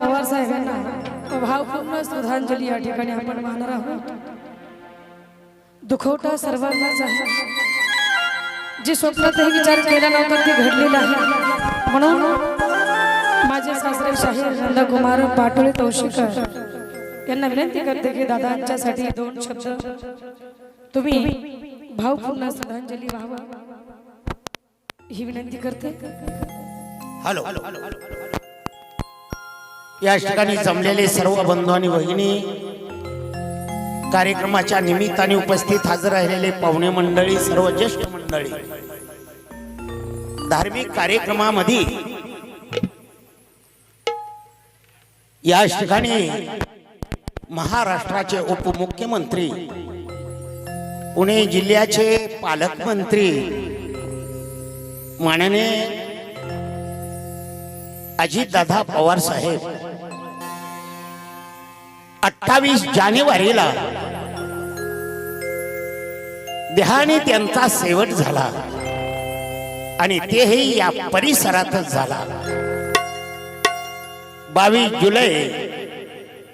पवार साहेबांना भावपूर्ण श्रद्धांजली या ठिकाणी आपण वाहणार आहोत. दुखवटा सर्वांनाच आहे. जे स्वप्नातही विचार केला नव्हता ते घडलेलं आहे. म्हणून माझे सासरे शाहीर नंदकुमार पाटोळे तौशिकर यांना विनंती करते की दादांच्यासाठी दोन शब्द. तुम्ही भावपूर्ण श्रद्धांजली व्हावं. ही विनंती करते. हॅलो. या ठिकाणी जमलेले सर्व बंधू आणि वहिनी कार्यक्रमाच्या निमित्ताने उपस्थित हजर राहिलेले पाहुणे मंडळी सर्व ज्येष्ठ मंडळी धार्मिक कार्यक्रमामध्ये या ठिकाणी महाराष्ट्राचे उपमुख्यमंत्री पुणे जिल्ह्याचे पालकमंत्री माननीय अजितदादा पवार साहेब अठ्ठावीस जानेवारीला देहाने त्यांचा शेवट झाला. आणि तेही या परिसरातच झाला. बावीस जुलै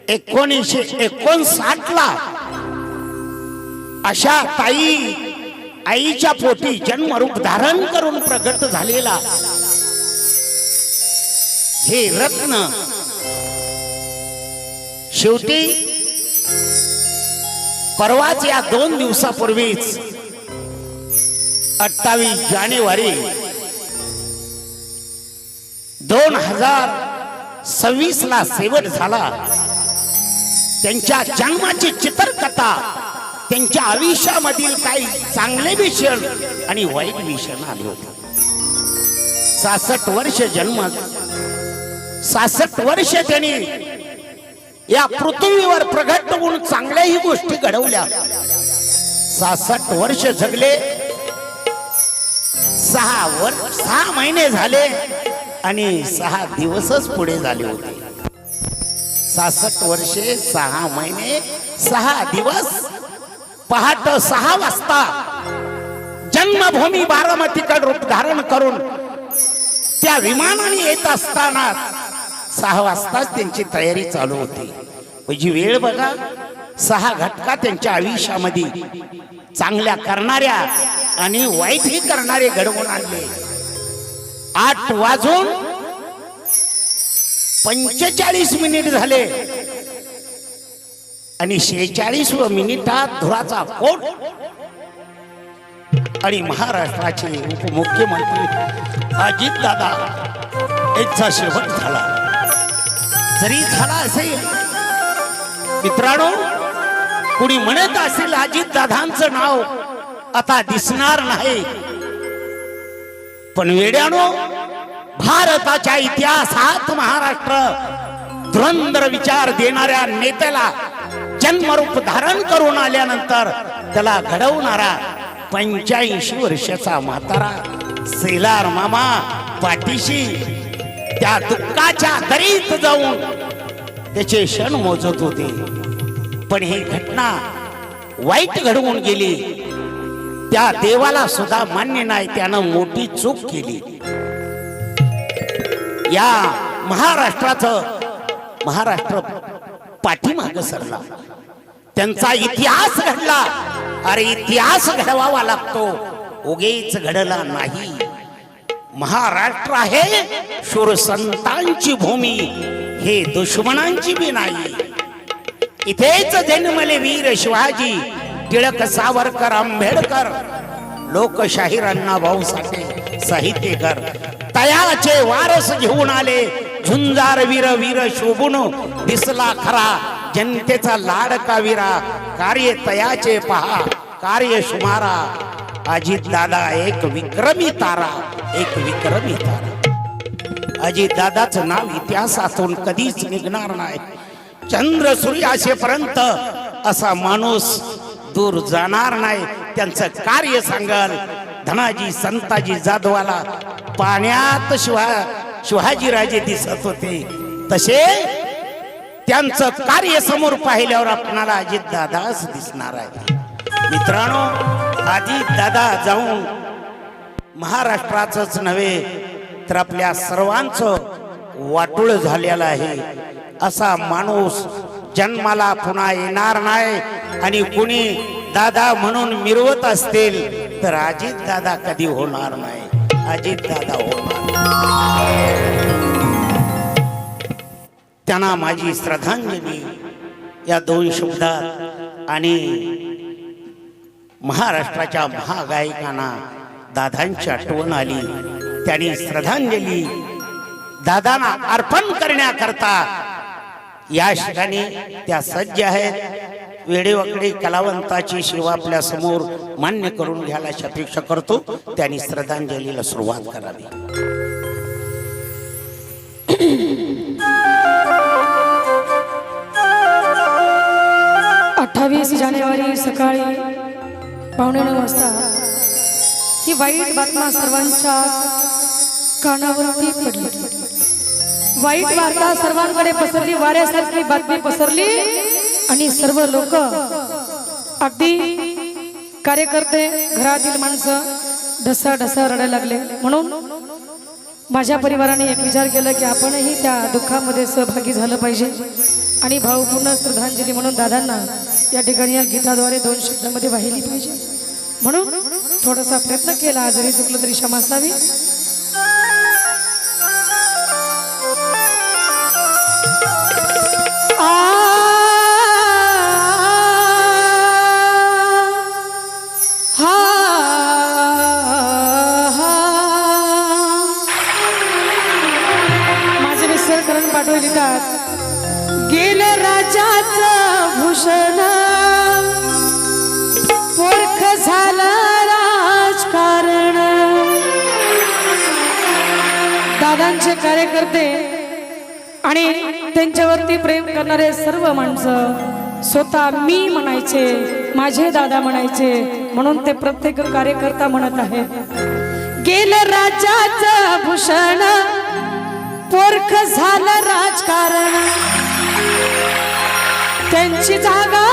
एकोणीसशे एकोणसाठ ला अशा ताई आईच्या पोटी जन्मरूप धारण करून प्रगट झालेला हे रत्न शेवटी परवाच या दोन दिवसापूर्वीच अठ्ठावीस जानेवारी दोन हजार सव्वीस ला शेवट झाला. त्यांच्या जन्माची चित्रकथा त्यांच्या आयुष्यामधील काही चांगले विषय आणि वाईट विषय आले होते. सासष्ट वर्ष जन्म सासष्ट वर्ष त्यांनी या पृथ्वीवर प्रगट होऊन चांगल्याही गोष्टी घडवल्या. सासठ वर्ष जगले. सहा वर सहा महिने झाले आणि सहा दिवसच पुढे झाले होते. सासष्ट वर्षे सहा महिने सहा दिवस. पहाट सहा वाजता जन्मभूमी बारामतीकड रूप धारण करून त्या विमानाने येत असताना सहा वाजताच त्यांची तयारी चालू होती. म्हणजे वेळ बघा सहा घटका त्यांच्या आयुष्यामध्ये चांगल्या करणाऱ्या आणि वाईटही करणारे घडवून आणले. आठ वाजून पंचेचाळीस मिनिट झाले. आणि शेहेचाळीस मिनिटात धुराचा कोट आणि महाराष्ट्राचे उपमुख्यमंत्री अजित दादा यांचा शेवट झाला. जरी झाला असेल. मित्रांनो कुणी म्हणत असेल अजित दादांचं नाव आता दिसणार नाही. पण वेड्यानो भारताच्या इतिहासात महाराष्ट्र धुरंधर विचार देणाऱ्या नेत्याला जन्मरूप धारण करून आल्यानंतर त्याला घडवणारा पंच्याऐंशी वर्षाचा म्हातारा सेलार मामा पाठीशी त्या दुःखाच्या दरीत जाऊन त्याचे क्षण मोजत होते. पण ही घटना वाईट घडवून गेली. त्या देवाला सुद्धा मान्य नाही त्यानं मोठी चूक केली. या महाराष्ट्राचं महाराष्ट्र पाठीमाग सरला. त्यांचा इतिहास घडला. अरे इतिहास घडवावा लागतो. उगेच घडला नाही. महाराष्ट्र आहे. शूर संतांची भूमी. हे दुश्मनांची बी नाही. इथेच जन्मले वीर शिवाजी टिळक सावरकर आंबेडकर. लोकशाहीर अण्णाभाऊ साठे साहित्यकर. तयाचे वारस घेऊन आले. झुंजार वीर वीर शोभून दिसला खरा. जनतेचा लाडका वीरा. कार्य तयाचे पहा. कार्य सुमारा. अजित दादा एक विक्रमी तारा. एक विक्रमी तारा अजित दादाचं नाव इतिहासातून कधीच निघणार नाही. चंद्र सूर्य असेपर्यंत असा माणूस दूर जाणार नाही. त्यांचं कार्य सांगाल धनाजी संताजी जाधवाला पाण्यात शिवा शिवाजीराजे दिसत होते. तसे त्यांचं कार्य समोर पाहिल्यावर आपणाला अजित दादाच दिसणार आहे. मित्रांनो अजित दादा जाऊन महाराष्ट्राचंच नव्हे तर आपल्या सर्वांचं वाटूळ झालेला आहे. असा माणूस जन्माला पुन्हा येणार नाही आणि कुणी दादा म्हणून मिरवत असतील तर अजित दादा कधी होणार नाही. अजित दादा होणार त्यांना माझी श्रद्धांजली या दोन शब्दात आणि महाराष्ट्राच्या महागायकांना दादांची आठवण आली. त्यांनी श्रद्धांजली दादांना अर्पण करण्याकरता या ठिकाणी त्या सज्ज आहेत. वेडेवाकडे कलावंताची सेवा आपल्यासमोर मान्य करून घ्यायला अपेक्षा करतो. त्यांनी श्रद्धांजलीला सुरुवात करावी. अठ्ठावीस जानेवारी सकाळी पावणे नऊ वाजता ही वाईट बातमा सर्वांच्या कानावरती पडली. वाईट वार्ता सर्वांकडे पसरली वाऱ्यासारखी बातमी पसरली आणि सर्व लोक अगदी कार्यकर्ते घरातील माणसं ढसा ढसा रडायला लागले. म्हणून माझ्या परिवाराने एक विचार केला की आपणही त्या दुःखामध्ये सहभागी झालं पाहिजे. आणि भावपूर्ण श्रद्धांजली म्हणून दादांना या ठिकाणी या गीताद्वारे दोन शब्दामध्ये वाहिली पाहिजे. म्हणून थोडासा प्रयत्न केला जरी चुकलं तरी क्षमा असावी. कार्यकर्ते आणि त्यांच्यावरती प्रेम करणारे सर्व माणसं स्वतः मी म्हणायचे माझे दादा म्हणायचे म्हणून ते प्रत्येक कार्यकर्ता म्हणत आहेत. गेलं राजाचं भूषण पोरख झालं राजकारण. त्यांची जागा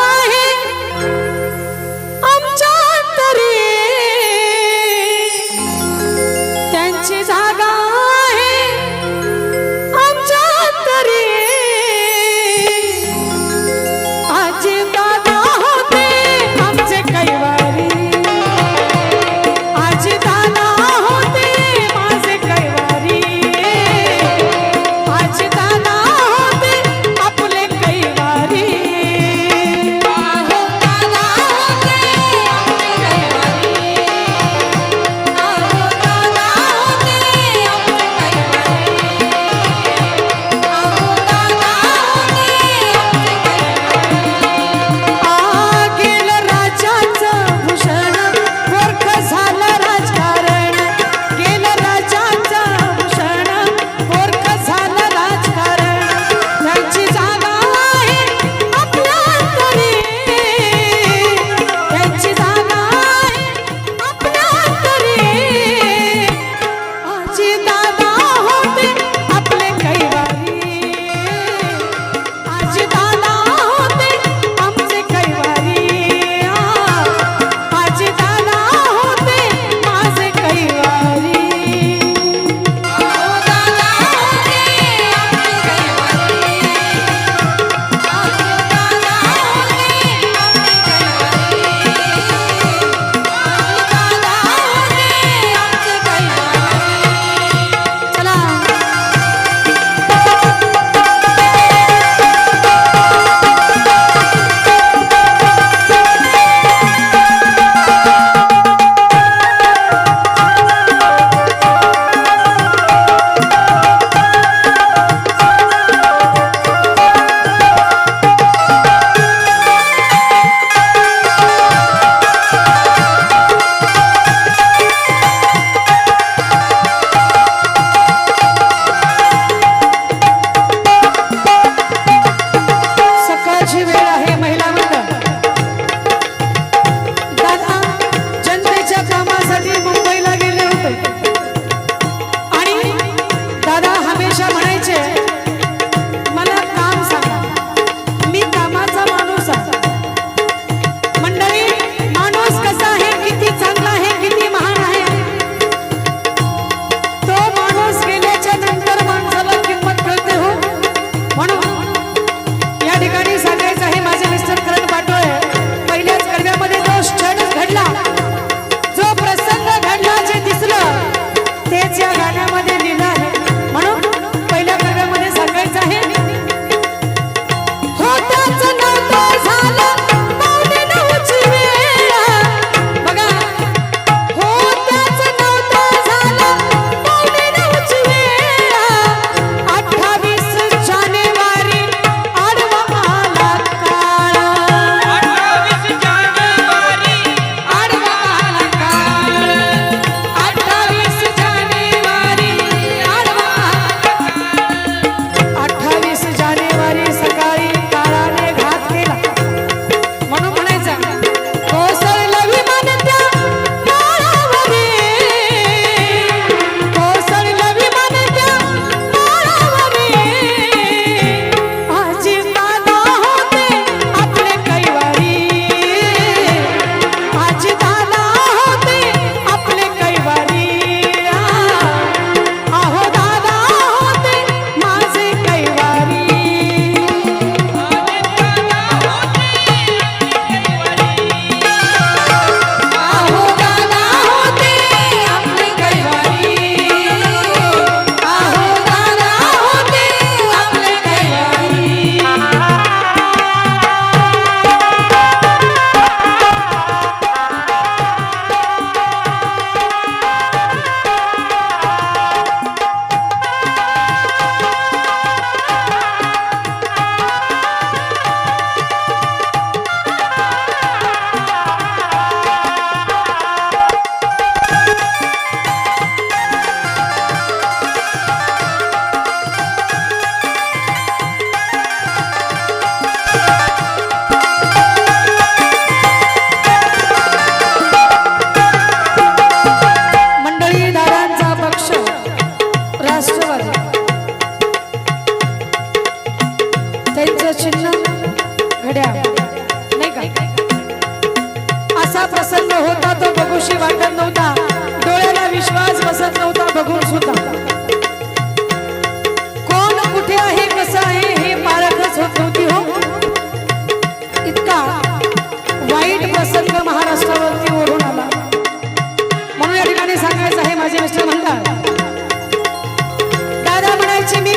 चिन्ह. घड्या नाही का? असा प्रसन्न होता तो बघूशी वाटत नव्हता. डोळ्याला विश्वास बसत नव्हता बघून सुद्धा. कोण कुठे आहे कसं आहे हे पारखच होत नव्हती हो. इतका वाईट प्रसंग महाराष्ट्रावरती ओढून आला. म्हणून या ठिकाणी सांगायचं आहे माझे मिस्टर म्हणतात दादा म्हणायचे मी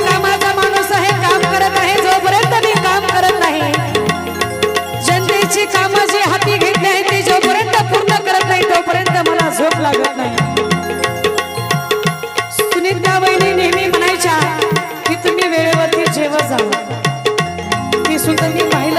जेव्हा जाऊ. ती सुद्धा मी पाहिलं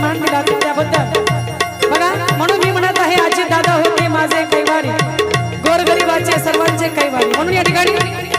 म्हणून मी त्याबद्दल. बघा म्हणून मी म्हणत आहे आजी दादा होते माझे कैवारी. गोरगरिबाचे सर्वांचे कैवारी. म्हणून या ठिकाणी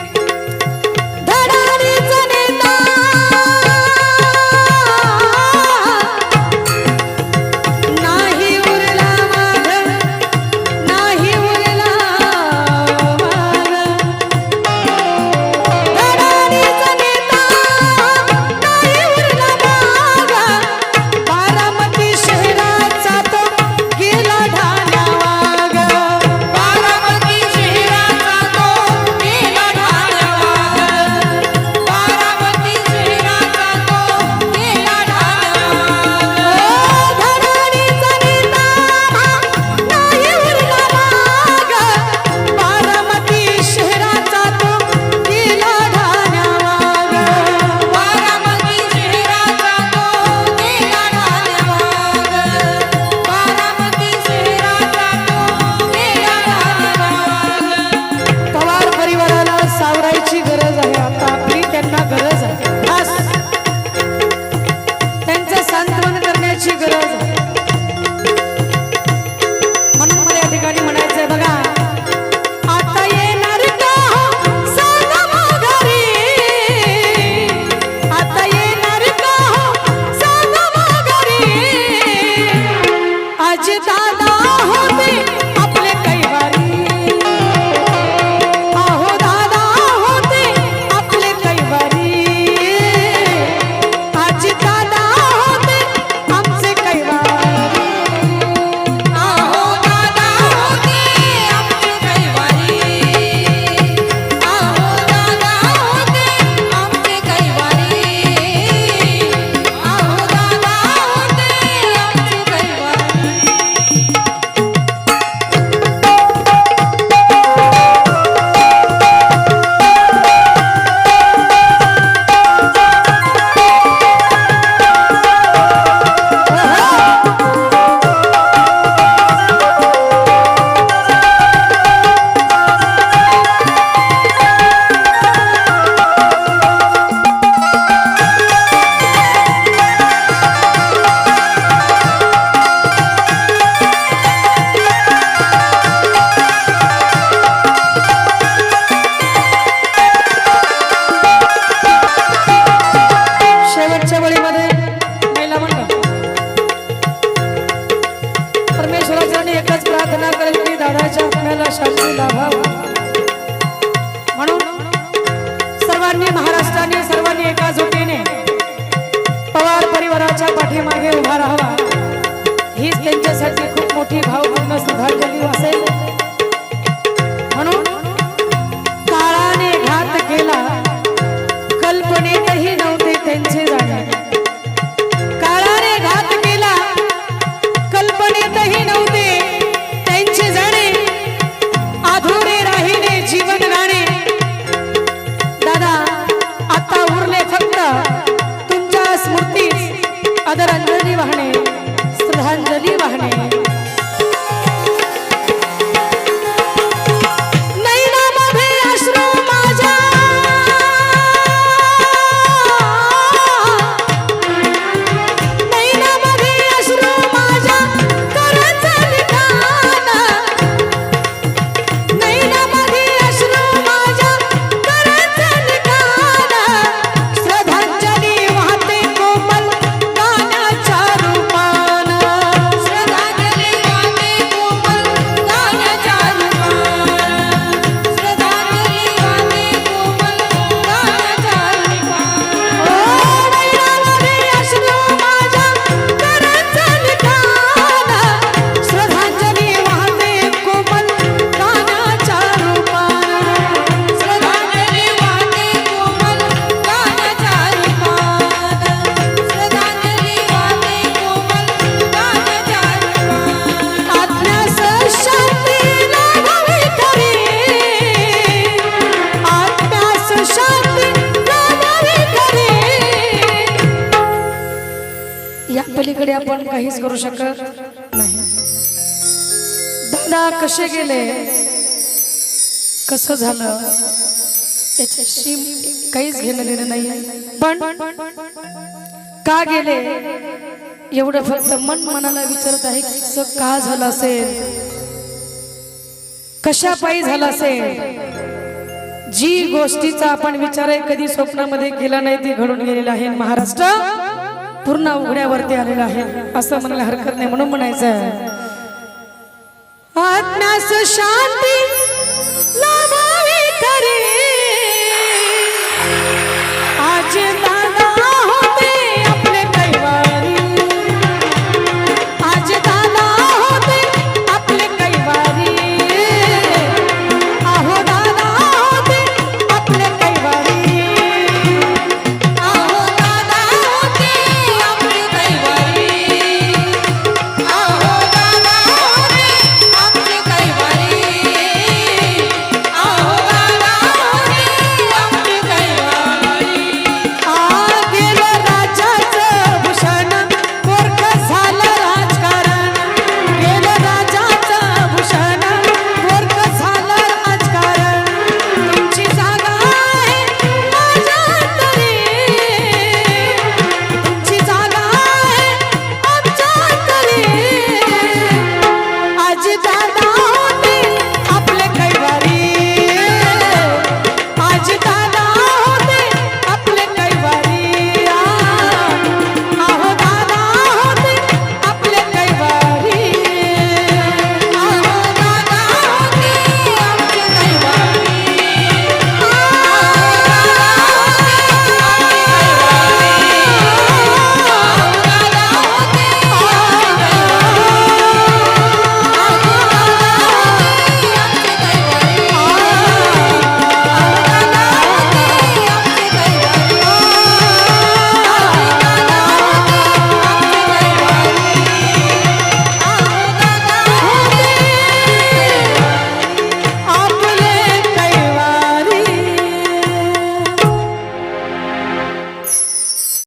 सर्वांनी महाराष्ट्राने सर्वांनी एकजुटीने पवार परिवाराच्या पाठीमागे उभा राहावा. हीच त्यांच्यासाठी खूप मोठी भावपूर्ण श्रद्धांजली असेल. म्हणून काळाने घात केला कल्पनेतही नव्हते त्यांचे जाणे. करू शकत नाही. दादा कसे गेले? कसं झालं? त्याच्याशी काहीच घेणं देणं नाही. पण का गेले? एवढं फक्त मन मनाला विचारत आहे की असं का झालं असेल? कशा पायी झालं असेल? जी गोष्टीचा आपण विचार आहे कधी स्वप्नामध्ये केला नाही ती घडून गेलेलं आहे महाराष्ट्र. पूर्ण उघड्यावरती आलेलं आहे. असं म्हणायला हरकत नाही म्हणून म्हणायचं आहे आत्म्यास शांती